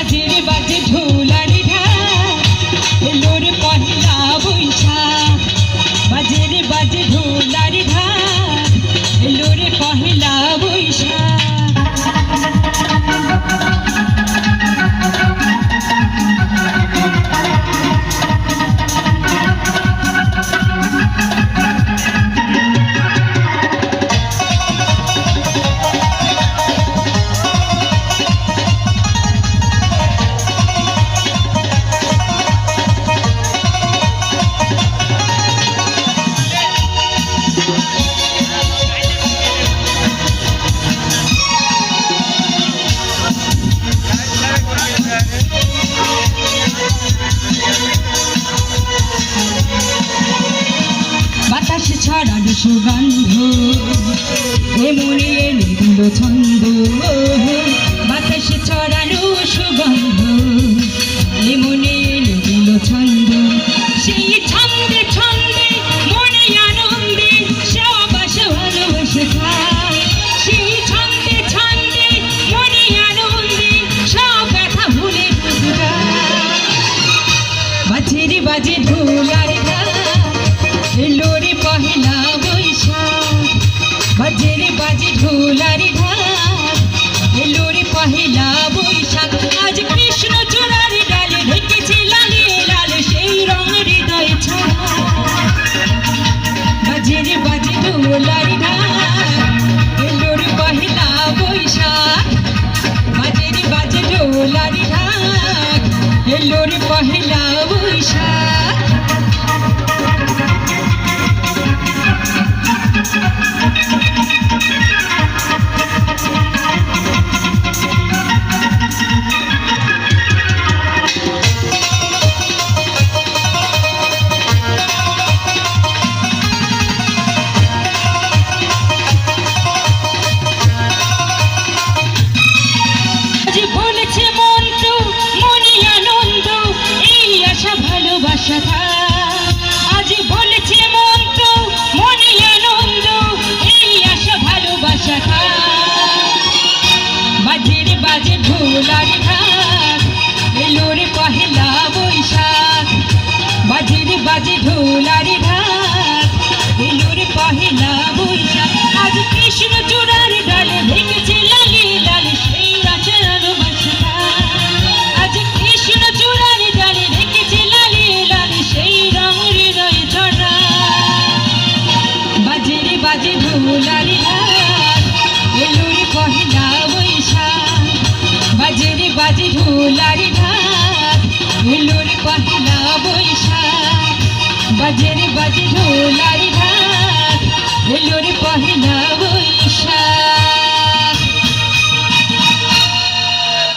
বাজের বাজে ঢোলারি ঢালোর পহেলা বৈশা বাজের বাজে ঢোলারি ঢালোর পহেলা বৈশা সুগন্ধ এমনি এনে দিল ছন্দ বাতাসে ছড়ানো সুগন্ধ এমনি এনে দিল ছন্দ, সেই ছন্দে ছন্দে মনে আনন্দে সবাস ভালোবাসে খায় সেই ছন্দে ছন্দে মনে আনন্দে সব ব্যথা ভুলে বাজে রে বাজে ঢোলার ঢাক এলো পহেলা বৈশাখ। বাজে রে বাজে ঢোলার ঢাক এলো পহেলা বৈশাখ। আজ কৃষ্ণ চূড়ার ডালে ভেঙেছে লালি লাল সেই আচরণ বাসা আজ কৃষ্ণ চূড়ার ডালে রেখেছে লালি লাল সেই রং হৃদয় ছড়া বাজে রে বাজে ঢোলার ঢাক রে বাজে ঢোলার ঢাক এলো রে পহেলা বৈশাখ বাজে রে বাজে ঢোলার ঢাক।